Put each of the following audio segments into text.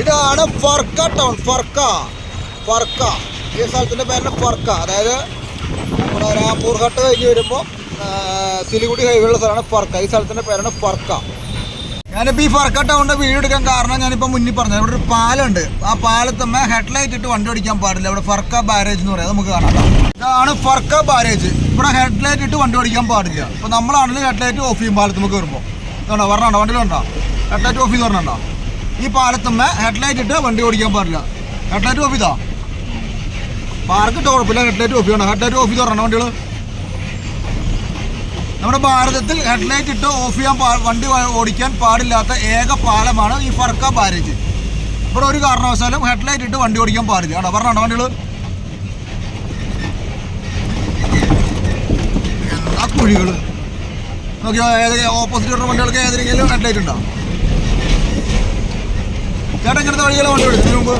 ഇതാണ് ഫർക്ക ടൗൺ ഫർക്ക. ഫർക്ക. ഈ സ്ഥലത്തിന്റെ പേരിൽ ഫർക്ക. അതായത് നമ്മുടെ രാംപൂർ ഘട്ട് കഴിഞ്ഞ് വരുമ്പോൾ സിലിഗുഡി ഉള്ള സ്ഥലമാണ് ഫർക്ക. ഈ സ്ഥലത്തിന്റെ പേരാണ് ഫർക്ക. ഞാനിപ്പോൾ ഈ ഫർക്ക ടൗണിന്റെ വീട് എടുക്കാൻ കാരണം ഞാനിപ്പോൾ മുന്നിൽ പറഞ്ഞത്. ഇവിടെ ഒരു പാലുണ്ട് ആ പാലത്തമ്മ ഹെഡ്ലൈറ്റ് ഇട്ട് വണ്ടി ഓടിക്കാൻ പാടില്ല. ഇവിടെ ഫർക്ക ബാരേജ് എന്ന് പറയാം. നമുക്ക് കാണാം ഇതാണ് ഫർക്ക ബാരേജ്. ഇവിടെ ഹെഡ്ലൈറ്റ് ഇട്ട് വണ്ടി ഓടിക്കാൻ പാടില്ല. ഇപ്പോൾ നമ്മളാണെങ്കിൽ ഹെഡ്ലൈറ്റ് ഓഫ് ചെയ്യും പാലത്തുമ്പോൾ വരുമ്പോൾ ഇതുണ്ടോ? പറഞ്ഞോ വണ്ടിയിലുണ്ടോ? ഹെഡ്ലൈറ്റ് ഓഫ് ചെയ്ത് പറഞ്ഞോ ഈ പാലത്തുമ്മ ഹെഡ്ലൈറ്റ് ഇട്ട് വണ്ടി ഓടിക്കാൻ പാടില്ല. ഹെഡ്ലൈറ്റ് ഓഫ് ചെയ്താ? പാർക്ക് ഇട്ട് കുഴപ്പമില്ല ഹെഡ്ലൈറ്റ് ഓഫ് ചെയ്യണം. ഹെഡ്ലൈറ്റ് ഓഫ് ചെയ്ത് പറഞ്ഞോ വണ്ടികൾ നമ്മുടെ ഭാരതത്തിൽ ഹെഡ്ലൈറ്റ് ഇട്ട് ഓഫ് ചെയ്യാൻ വണ്ടി ഓടിക്കാൻ പാടില്ലാത്ത ഏക പാലമാണ് ഈ ഫർക്ക ബാരേജ്. ഇവിടെ ഒരു കാരണവശാലും ഹെഡ്ലൈറ്റ് ഇട്ട് വണ്ടി ഓടിക്കാൻ പാടില്ല. ആണോ? പറഞ്ഞോ വണ്ടികൾ എന്താ കുഴികൾ നോക്കിയോ ഏതൊക്കെ ഓപ്പോസിറ്റ് വണ്ടികൾക്ക് ഏതെങ്കിലും ഹെഡ്ലൈറ്റ് ഉണ്ടോ? ചേട്ടാ ഇങ്ങനത്തെ വഴികളെ വണ്ടി ഇതിനു മുമ്പ്.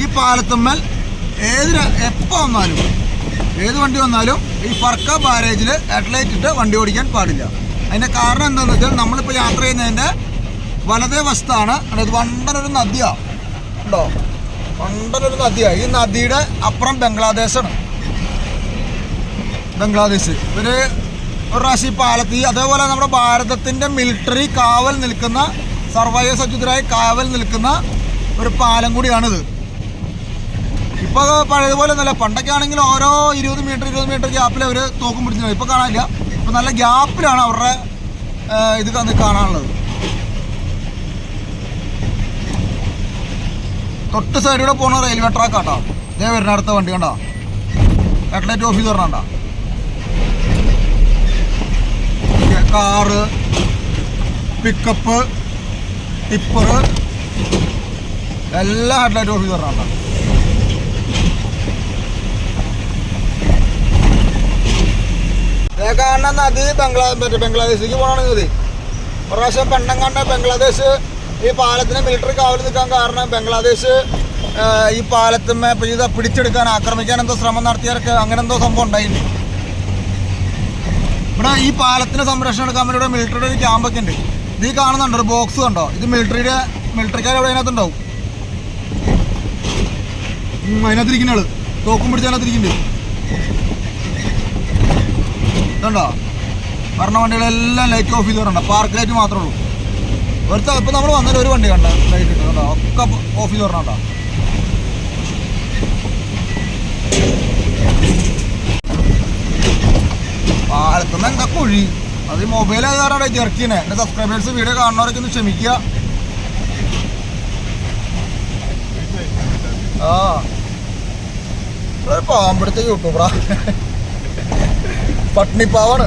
ഈ പാലത്തമ്മൽ ഏത് എപ്പോൾ വന്നാലും ഏത് വണ്ടി വന്നാലും ഈ ഫർക്ക ബാരേജിൽ ഹെഡ്ലൈറ്റ് ഇട്ട് വണ്ടി ഓടിക്കാൻ പാടില്ല. അതിന്റെ കാരണം എന്താണെന്ന് വെച്ചാൽ നമ്മളിപ്പോൾ യാത്ര ചെയ്യുന്നതിന്റെ വലതേ വശത്താണ് അതായത് വണ്ടനൊരു നദിയാണ് ഉണ്ടോ? വണ്ടനൊരു നദിയാണ് ഈ നദിയുടെ അപ്പുറം ബംഗ്ലാദേശാണ്. ബംഗ്ലാദേശ്. ഇവർ ഒരു പ്രാവശ്യം ഈ പാലത്ത് അതേപോലെ നമ്മുടെ ഭാരതത്തിന്റെ മിലിറ്ററി കാവൽ നിൽക്കുന്ന സർവൈവ സജ്ജിതരായി കാവൽ നിൽക്കുന്ന ഒരു പാലം കൂടിയാണിത്. ഇപ്പോൾ പഴയതുപോലെ ഒന്നല്ല പണ്ടൊക്കെ ആണെങ്കിൽ ഓരോ ഇരുപത് മീറ്റർ ഇരുപത് മീറ്റർ ഗ്യാപ്പിൽ അവർ തോക്കും പിടിച്ചു ഇപ്പോൾ കാണാനില്ല. ഇപ്പോൾ നല്ല ഗ്യാപ്പിലാണ് അവരുടെ ഇത് കാണാനുള്ളത്. തൊട്ട് സൈഡിലൂടെ പോകുന്ന റെയിൽവേ ട്രാക്ക് ആട്ടോ. ഇതേ വരുന്ന അടുത്ത വണ്ടി കണ്ടോ? ഹെഡ്ലൈറ്റ് ഓഫ് ചെയ്ത് കാറ് പിക്കപ്പ് ടിപ്പർ എല്ലാ ഹെഡ്ലൈറ്റ് ഓഫ് ചെയ്ത് പറഞ്ഞാ കാരണം നദി ബംഗ്ലാ മറ്റേ ബംഗ്ലാദേശിലേക്ക് പോകണ ഇത് പ്രാവശ്യം പണ്ടങ്ങാണ്ട് ബംഗ്ലാദേശ് ഈ പാലത്തിന് മിലിറ്ററി കാവൽ നിൽക്കാൻ കാരണം ബംഗ്ലാദേശ് ഈ പാലത്തുമ്മ ഇത് പിടിച്ചെടുക്കാൻ ആക്രമിക്കാൻ എന്തോ ശ്രമം നടത്തിയവർക്ക് അങ്ങനെ എന്തോ സംഭവം ഉണ്ടായിട്ടുണ്ട്. ഇവിടെ ഈ പാലത്തിന് സംരക്ഷണം എടുക്കാൻ വേണ്ടി ഇവിടെ മിലിറ്ററിയുടെ ഒരു ക്യാമ്പൊക്കെ ഉണ്ട്. ഇത് കാണുന്നുണ്ട്? ഒരു ബോക്സ് കണ്ടോ? ഇത് മിലിറ്ററിയുടെ മിലിറ്ററിക്കാർ ഇവിടെ അതിനകത്തുണ്ടാവും. അതിനകത്തിരിക്കുന്ന ആൾ. തോക്കും പിടിച്ച് അതിനകത്തിരിക്കുന്നുണ്ട്. ഇതുണ്ടോ? ഭരണ വണ്ടികളെല്ലാം ലൈറ്റ് ഓഫ് ചെയ്ത് പാർക്ക് ലൈറ്റ് മാത്രമേ ഉള്ളൂ. ഒരു ഇപ്പം നമ്മൾ വന്നതിൽ ഒരു വണ്ടി കണ്ട ലൈറ്റ് ഇട്ടുണ്ടോ ഒക്കെ ഓഫ് ചെയ്ത് വരണോ കുഴി. അത് ഈ മൊബൈൽ ആയതാണ് ജെർക്കിനെ എന്റെ സബ്സ്ക്രൈബേഴ്സ് വീഡിയോ കാണുന്നവരൊക്കെ ഒന്ന് ക്ഷമിക്കുക. ആ. പാമ്പെടുത്ത യൂട്യൂബറാ പട്നിപ്പാവാണ്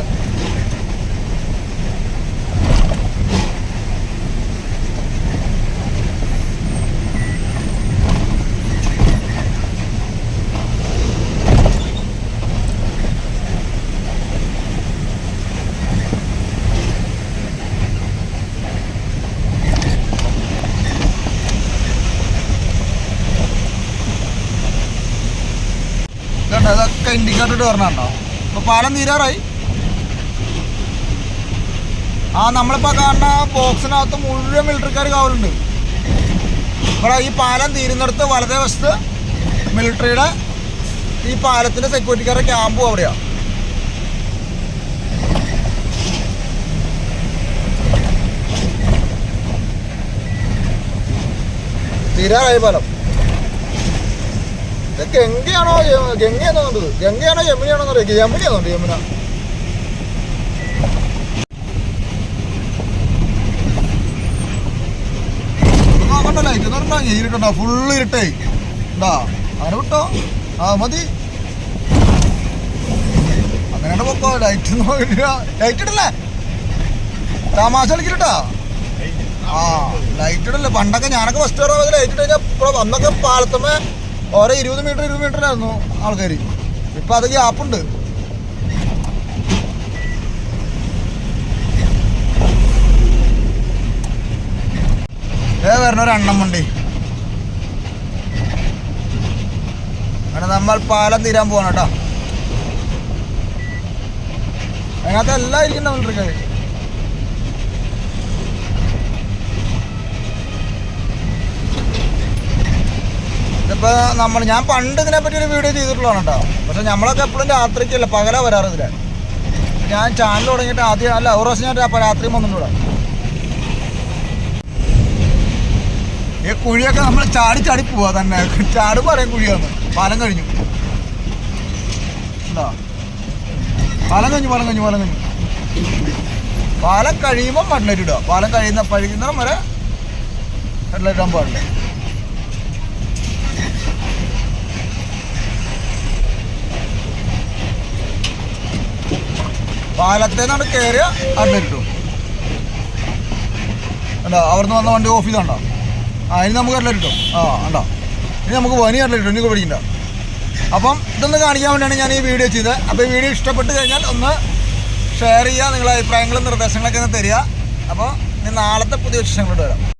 ഇതൊക്കെ ഇൻഡിക്കേറ്റർ ഇട്ട് പറഞ്ഞോ അപ്പൊ പാലം തീരാറായി. ആ നമ്മളിപ്പോ കാണുന്ന ബോക്സിനകത്ത് മുഴുവൻ മിലിറ്ററിക്കാർ കാവലുണ്ട്. ഇവിടെ ഈ പാലം തീരുന്നിടത്ത് വളരെ വശത്ത് മിലിറ്ററിയുടെ ഈ പാലത്തിന്റെ സെക്യൂരിറ്റിക്കാരുടെ ക്യാമ്പും അവിടെയാ. തീരാറായി പാലം. ഇത് ഗംഗയാണോ ഗംഗയാണോ ഗംഗയാണോ യമുനയാണോ അറിയാം യമുനയാണോ യമുന. ലൈറ്റ് പറഞ്ഞോ ഇരുട്ടുണ്ടോ ഫുള്ള് ഇരുട്ടേ. ഉണ്ടാ അങ്ങനെ വിട്ടോ. ആ മതി. അങ്ങനെ പൊക്കോ ലൈറ്റ് ലൈറ്റ് ഇടല്ലേ? തമാശ കളിക്കിട്ടാ ആ ലൈറ്റ് ഇടല്ലേ. പണ്ടൊക്കെ ഞാനൊക്കെ ഫസ്റ്റ് ഇയർ ലൈറ്റ് ഇട്ട് കഴിഞ്ഞാൽ അന്നൊക്കെ പാലത്തമ്മ ഓരോ ഇരുപത് മീറ്റർ ഇരുപത് മീറ്ററിലായിരുന്നു ആൾക്കാർ ഇപ്പൊ അത് ഗ്യാപ്പുണ്ട് ഏ വരണ ഒരു എണ്ണം വണ്ടി അങ്ങനെ നമ്മൾ പാലം തീരാൻ പോവാണ് കേട്ടോ. അതിനകത്ത് എല്ലാം ഇരിക്കുന്ന ഇതിപ്പോ നമ്മൾ ഞാൻ പണ്ട് ഇതിനെപ്പറ്റി ഒരു വീഡിയോ ചെയ്തിട്ടുള്ളതാണ് കേട്ടോ. പക്ഷെ നമ്മളൊക്കെ എപ്പോഴും രാത്രിക്കല്ല പകല വരാറ് ഇതിൽ. ഞാൻ ചാനൽ തുടങ്ങിയിട്ട് ആദ്യം അല്ല ഒരു പ്രാവശ്യം ഞാൻ രാ- രാത്രി വന്നിട്ടുണ്ട് ഈ കുഴിയൊക്കെ നമ്മൾ ചാടി ചാടി പോവാ തന്നെ. ചാട് പറയാൻ കുഴിയാണ് പാലം കഴിഞ്ഞു. എന്താ പാലം കഴിഞ്ഞു പാലം കഴിഞ്ഞു പാലം കഴിഞ്ഞു. പാലം കഴിയുമ്പോൾ മണ്ണിട്ടിടുക പാലം കഴിയുന്ന പഴിക്കുന്ന വരെ ഹെഡ്ലൈറ്റ് പാടില്ല. പാലത്തിൽ നിന്നാണ് കയറിയ ഹെഡ്ലൈറ്റ് ഉണ്ടോ അവിടുന്ന് വന്ന വണ്ടി ഓഫ് ചെയ്തുണ്ടോ? ആ ഇനി നമുക്ക് ഹെഡ്ലൈറ്റ് കിട്ടും ആ ഉണ്ടോ ഇനി നമുക്ക് പനി ഹെഡ്ലൈറ്റ് കിട്ടും ഇനി പിടിക്കണ്ട. അപ്പം ഇതൊന്ന് കാണിക്കാൻ വേണ്ടിയാണ് ഞാൻ ഈ വീഡിയോ ചെയ്തത്. അപ്പോൾ ഈ വീഡിയോ ഇഷ്ടപ്പെട്ട് കഴിഞ്ഞാൽ ഒന്ന് ഷെയർ ചെയ്യുക നിങ്ങളുടെ അഭിപ്രായങ്ങളും നിർദ്ദേശങ്ങളൊക്കെ ഒന്ന് തരിക. അപ്പോൾ ഇനി നാളത്തെ പുതിയ വിശേഷങ്ങളോട് വരാം.